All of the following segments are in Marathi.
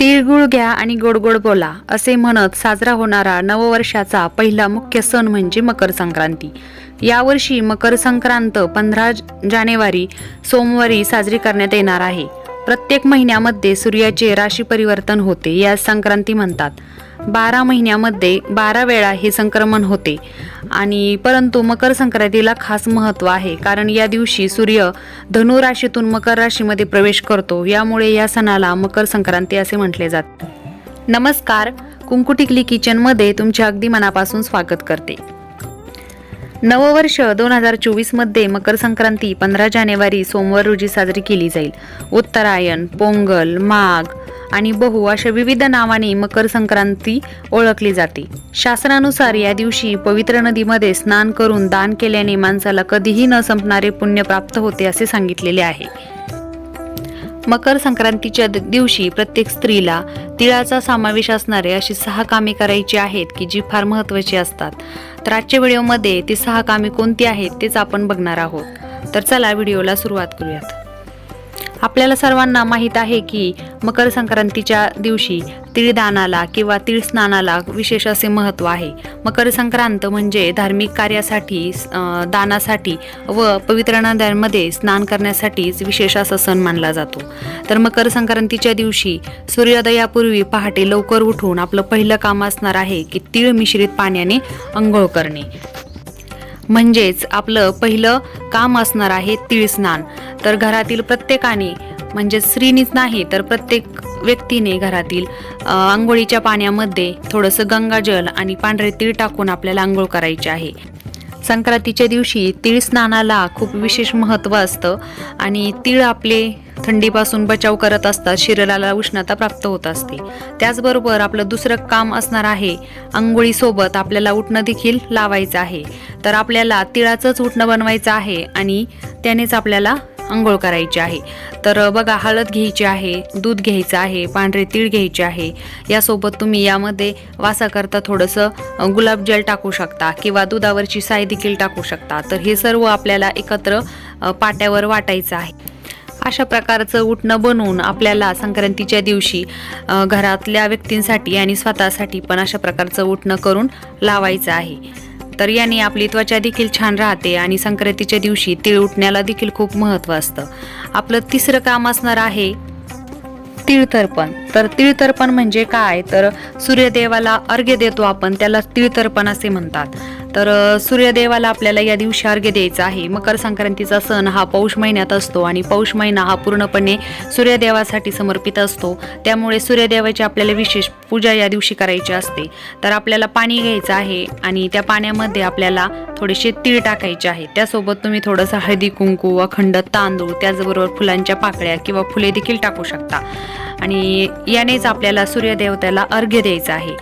तिळगुळ घ्या आणि गोड गोड बोला असे म्हणत साजरा होणारा नववर्षाचा पहिला मुख्य सण म्हणजे मकर संक्रांती. यावर्षी मकर संक्रांत पंधरा जानेवारी सोमवारी साजरी करण्यात येणार आहे. प्रत्येक महिन्यामध्ये सूर्याचे राशी परिवर्तन होते या संक्रांती म्हणतात. बारा महिन्यामध्ये बारा वेळा हे संक्रमण होते. आणि परंतु मकर संक्रांतीला खास महत्त्व आहे कारण या दिवशी सूर्य धनु राशीतून मकर राशीमध्ये प्रवेश करतो. यामुळे या सणाला मकर संक्रांती असे म्हटले जाते. नमस्कार कुंकुटिकली किचनमध्ये तुमचे अगदी मनापासून स्वागत करते. नववर्ष दोन हजार चोवीसमध्ये मकर संक्रांती पंधरा जानेवारी सोमवार रोजी साजरी केली जाईल. उत्तरायण पोंगल माघ आणि बहु अशा विविध नावाने मकर संक्रांती ओळखली जाते. शासनानुसार या दिवशी पवित्र नदीमध्ये स्नान करून दान केल्याने माणसाला कधीही न संपणारे पुण्य प्राप्त होते असे सांगितलेले आहे. मकर संक्रांतीच्या द- दिवशी प्रत्येक स्त्रीला तिळाचा समावेश असणारे अशी सहा कामे करायची आहेत की जी फार महत्त्वाची असतात. तर आजच्या व्हिडिओमध्ये ती सहा कामे कोणती आहेत तेच आपण बघणार आहोत. तर चला व्हिडिओला सुरुवात करूयात. आपल्याला सर्वांना माहीत आहे की मकर संक्रांतीच्या दिवशी तिळदानाला किंवा तीळ स्नानाला विशेष असे महत्त्व आहे. मकर संक्रांत म्हणजे धार्मिक कार्यासाठी दानासाठी व पवित्र नद्यांमध्ये स्नान करण्यासाठीच विशेष असा सण मानला जातो. तर मकर संक्रांतीच्या दिवशी सूर्योदयापूर्वी पहाटे लवकर उठून आपलं पहिलं काम असणार आहे की तीळ मिश्रित पाण्याने अंघोळ करणे. म्हणजेच आपलं पहिलं काम असणार आहे तिळस्नान तर घरातील प्रत्येकाने म्हणजे स्त्रीनीच नाही तर प्रत्येक व्यक्तीने घरातील आंघोळीच्या पाण्यामध्ये थोडंसं गंगाजल आणि पांढरे तीळ टाकून आपल्याला आंघोळ करायची आहे. संक्रांतीच्या दिवशी तीळ स्नानाला खूप विशेष महत्त्व असतं आणि तीळ आपले थंडीपासून बचाव करत असतात शरीराला उष्णता प्राप्त होत असते. त्याचबरोबर आपलं दुसरं काम असणार आहे आंघोळीसोबत आपल्याला उठणं देखील लावायचं आहे. तर आपल्याला तिळाचंच उठणं बनवायचं आहे आणि त्यानेच आपल्याला आंघोळ करायची आहे. तर बघा हळद घ्यायची आहे दूध घ्यायचं आहे पांढरे तीळ घ्यायचे आहे. यासोबत तुम्ही यामध्ये वासाकरता थोडंसं गुलाबजल टाकू शकता किंवा दुधावरची साय देखील टाकू शकता. तर हे सर्व आपल्याला एकत्र पाट्यावर वाटायचं आहे. अशा प्रकारचं उठणं बनवून आपल्याला संक्रांतीच्या दिवशी घरातल्या व्यक्तींसाठी आणि स्वतःसाठी पण अशा प्रकारचं उठणं करून लावायचं आहे. तर याने आपली त्वचा देखील छान राहते आणि संक्रांतीच्या दिवशी तीळ उठण्याला देखील खूप महत्त्व असतं. आपलं तिसरं काम असणार आहे तिळतर्पण तर तिळतर्पण म्हणजे काय? तर सूर्यदेवाला अर्घ्य देतो आपण त्याला तिळतर्पण असे म्हणतात. तर सूर्यदेवाला आपल्याला या दिवशी अर्घ्य द्यायचं आहे. मकर संक्रांतीचा सण हा पौष महिन्यात असतो आणि पौष महिना हा पूर्णपणे सूर्यदेवासाठी समर्पित असतो. त्यामुळे सूर्यदेवाची आपल्याला विशेष पूजा या दिवशी करायची असते. तर आपल्याला पाणी घ्यायचं आहे आणि त्या पाण्यामध्ये आपल्याला थोडेसे तीळ टाकायचे आहे. त्यासोबत तुम्ही थोडंसं हळदी कुंकू अखंड तांदूळ त्याचबरोबर फुलांच्या पाकळ्या किंवा फुले देखील टाकू शकता. आणि यानेच आपल्याला सूर्यदेवतेला अर्घ्य द्यायचं आहे.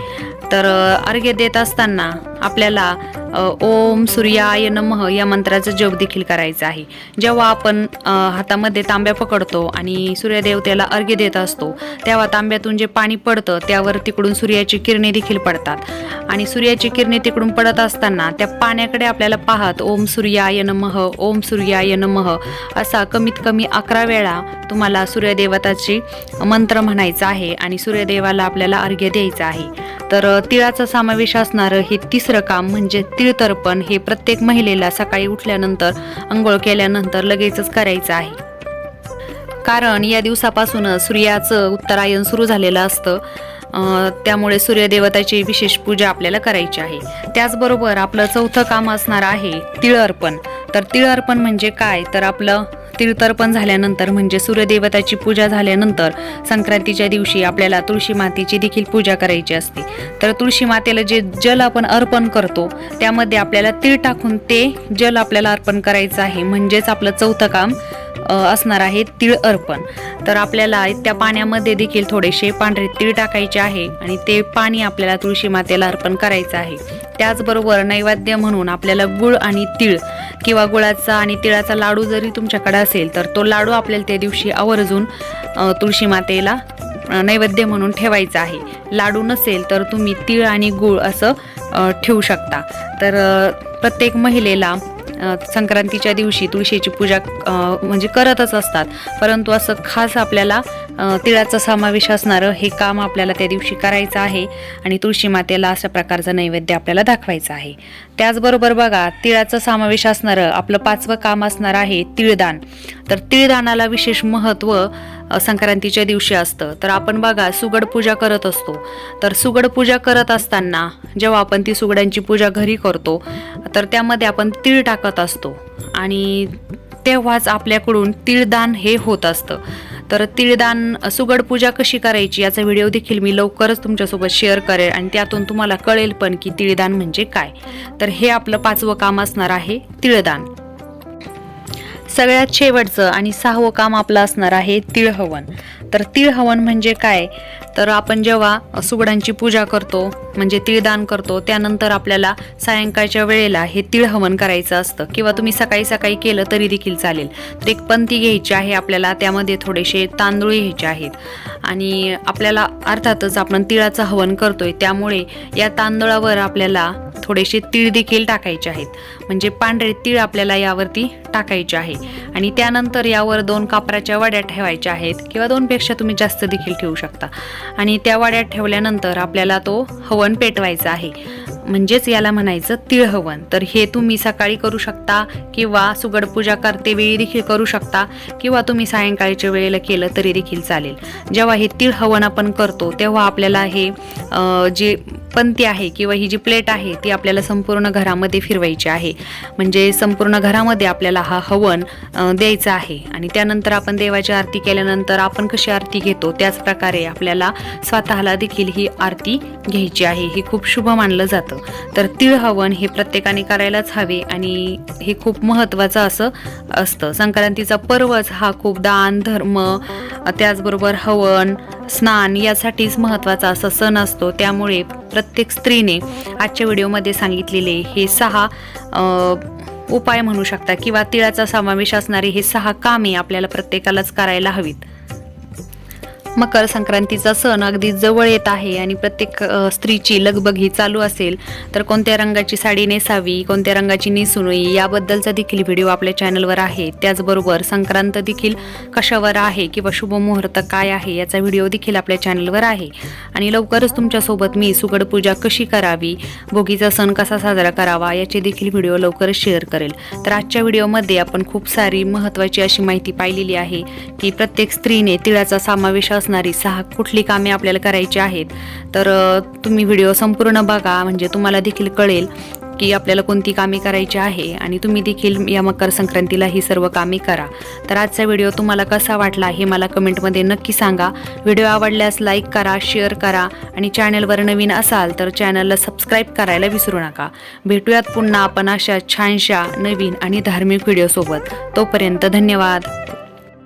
तर अर्घ्य देत असताना आपल्याला ओम सूर्याय नमः या मंत्राचा जप देखील करायचा आहे. जेव्हा आपण हातामध्ये तांब्या पकडतो आणि सूर्यदेवतेला अर्घ्य देत असतो तेव्हा तांब्यातून जे पाणी पडतं त्यावर तिकडून सूर्याची किरणे देखील पडतात. आणि सूर्याची किरणे तिकडून पडत असताना त्या पाण्याकडे आपल्याला पाहत ओम सूर्याय नमः ओम सूर्याय नमः असा कमीत कमी अकरा वेळा तुम्हाला सूर्यदेवताची मंत्र म्हणायचा आहे आणि सूर्यदेवाला आपल्याला अर्घ्य द्यायचं आहे. तर तिळाचा समावेश असणारं हे तिसरं काम म्हणजे तिळतर्पण हे प्रत्येक महिलेला सकाळी उठल्यानंतर अंघोळ केल्यानंतर लगेचच करायचं आहे. कारण या दिवसापासूनच सूर्याचं उत्तरायण सुरू झालेलं असतं. त्यामुळे सूर्यदेवताची विशेष पूजा आपल्याला करायची आहे. त्याचबरोबर आपलं चौथं काम असणार आहे तिळ अर्पण तर तिळ अर्पण म्हणजे काय? तर आपलं तिळतर्पण झाल्यानंतर म्हणजे सूर्यदेवताची पूजा झाल्यानंतर संक्रांतीच्या दिवशी आपल्याला तुळशी मातेची देखील पूजा करायची असते. तर तुळशी मातेला जे जल आपण अर्पण करतो त्यामध्ये आपल्याला तीळ टाकून ते जल आपल्याला अर्पण करायचं आहे. म्हणजेच आपलं चौथं काम असणार आहे तीळ अर्पण. तर आपल्याला त्या पाण्यामध्ये देखील थोडेसे पांढरे तीळ टाकायचे आहे आणि ते पाणी आपल्याला तुळशी मातेला अर्पण करायचं आहे. त्याचबरोबर नैवेद्य म्हणून आपल्याला गुळ आणि तीळ किंवा गुळाचा आणि तिळाचा लाडू जरी तुमच्याकडे असेल तर तो लाडू आपल्याला त्या दिवशी आवर्जून तुळशी मातेला नैवेद्य म्हणून ठेवायचा आहे. लाडू नसेल तर तुम्ही तीळ आणि गूळ असं ठेवू शकता. तर प्रत्येक महिलेला संक्रांतीच्या दिवशी तुळशीची पूजा म्हणजे करतच असतात. परंतु असं खास आपल्याला तिळाचा समावेश असणारं हे काम आपल्याला त्या दिवशी करायचं आहे आणि तुळशी मातेला अशा प्रकारचं नैवेद्य आपल्याला दाखवायचं आहे. त्याचबरोबर बघा तिळाचा समावेश असणारं आपलं पाचवं काम असणार आहे तिळदान. तर तिळदानाला विशेष महत्त्व संक्रांतीच्या दिवशी असतं. तर आपण बघा सुगड पूजा करत असतो. तर सुगड पूजा करत असताना जेव्हा आपण ती सुगडांची पूजा घरी करतो तर त्यामध्ये आपण तीळ टाकत असतो. आणि तेव्हाच आपल्याकडून तिळदान हे होत असतं. तर तिळदान सुगड पूजा कशी करायची याचा व्हिडिओ देखील मी लवकरच तुमच्यासोबत शेअर करेल आणि त्यातून तुम्हाला कळेल पण की तिळदान म्हणजे काय. तर हे आपलं पाचवं काम असणार आहे तिळदान. सगळ्यात शेवटचं आणि सहावं काम आपलं असणार आहे तिळहवन. तर तिळहवन म्हणजे काय? तर आपण जेव्हा सुगडांची पूजा करतो म्हणजे तिळदान करतो त्यानंतर आपल्याला सायंकाळच्या वेळेला हे तिळहवन करायचं असतं. किंवा तुम्ही सकाळी सकाळी केलं तरी देखील चालेल. तर एक पंथी घ्यायची आहे आपल्याला त्यामध्ये थोडेसे तांदूळ घ्यायचे आहेत. आणि आपल्याला अर्थातच आपण तिळाचं हवन करतोय त्यामुळे या तांदळावर आपल्याला थोडेसे तीळ देखील टाकायचे आहेत. म्हणजे पांढरे तीळ आपल्याला यावरती टाकायचे आहे. आणि त्यानंतर यावर दोन कापराच्या वड्या ठेवायच्या आहेत किंवा दोनपेक्षा तुम्ही जास्त देखील ठेवू शकता. आणि त्या वड्यात ठेवल्यानंतर आपल्याला तो हवन पेटवायचा आहे. म्हणजेच याला म्हणायचं तिळ हवन तर हे तुम्ही सकाळी करू शकता किंवा सुगड पूजा करते वेळी देखील करू शकता किंवा तुम्ही सायंकाळच्या वेळेला केलं तरी देखील चालेल. जेव्हा हे तिळ हवन आपण करतो तेव्हा आपल्याला हे जे पंथी आहे किंवा ही जी प्लेट आहे ती आपल्याला संपूर्ण घरामध्ये फिरवायची आहे. म्हणजे संपूर्ण घरामध्ये आपल्याला हा हवन द्यायचा आहे. आणि त्यानंतर आपण देवाची आरती केल्यानंतर आपण कशी आरती घेतो त्याच प्रकारे आपल्याला स्वतःला देखील ही आरती घ्यायची आहे. हे खूप शुभ मानलं जातं. तर तिळ हवन हे प्रत्येकाने करायलाच हवे आणि हे खूप महत्त्वाचं असं असतं. संक्रांतीचा पर्वच हा खूप दान धर्म त्याचबरोबर हवन स्नान यासाठीच महत्त्वाचा असा सण असतो. त्यामुळे प्रत्येक स्त्रीने आजच्या व्हिडिओमध्ये सांगितलेले हे सहा उपाय म्हणू शकता किंवा तिळाचा समावेश असणारे हे सहा कामे आपल्याला प्रत्येकालाच करायला हवीत. मकर संक्रांतीचा सण अगदी जवळ येत आहे आणि प्रत्येक स्त्रीची लगबग ही चालू असेल तर कोणत्या रंगाची साडी नेसावी कोणत्या रंगाची नेसू नये याबद्दलचा देखील व्हिडिओ आपल्या चॅनलवर आहे. त्याचबरोबर संक्रांत देखील कशावर आहे किंवा शुभ मुहूर्त काय आहे याचा व्हिडिओ देखील आपल्या चॅनलवर आहे. आणि लवकरच तुमच्यासोबत मी सुगड पूजा कशी करावी भोगीचा सण कसा साजरा करावा याचे देखील व्हिडिओ लवकरच शेअर करेल. तर आजच्या व्हिडिओमध्ये आपण खूप सारी महत्त्वाची अशी माहिती पाहिलेली आहे की प्रत्येक स्त्रीने तिळाचा समावेश असतो असणारी सहा कुठली कामे आपल्याला करायची आहेत तर तुम्ही व्हिडिओ संपूर्ण बघा म्हणजे तुम्हाला देखील कळेल की आपल्याला कोणती कामे करायची आहे आणि तुम्ही देखील या मकर संक्रांतीला ही सर्व कामे करा. तर आजचा व्हिडिओ तुम्हाला कसा वाटला हे मला कमेंटमध्ये नक्की सांगा. व्हिडिओ आवडल्यास लाईक करा शेअर करा आणि चॅनलवर नवीन असाल तर चॅनलला सबस्क्राईब करायला विसरू नका. भेटूयात पुन्हा आपण अशा छानशा नवीन आणि धार्मिक व्हिडिओसोबत. तोपर्यंत धन्यवाद.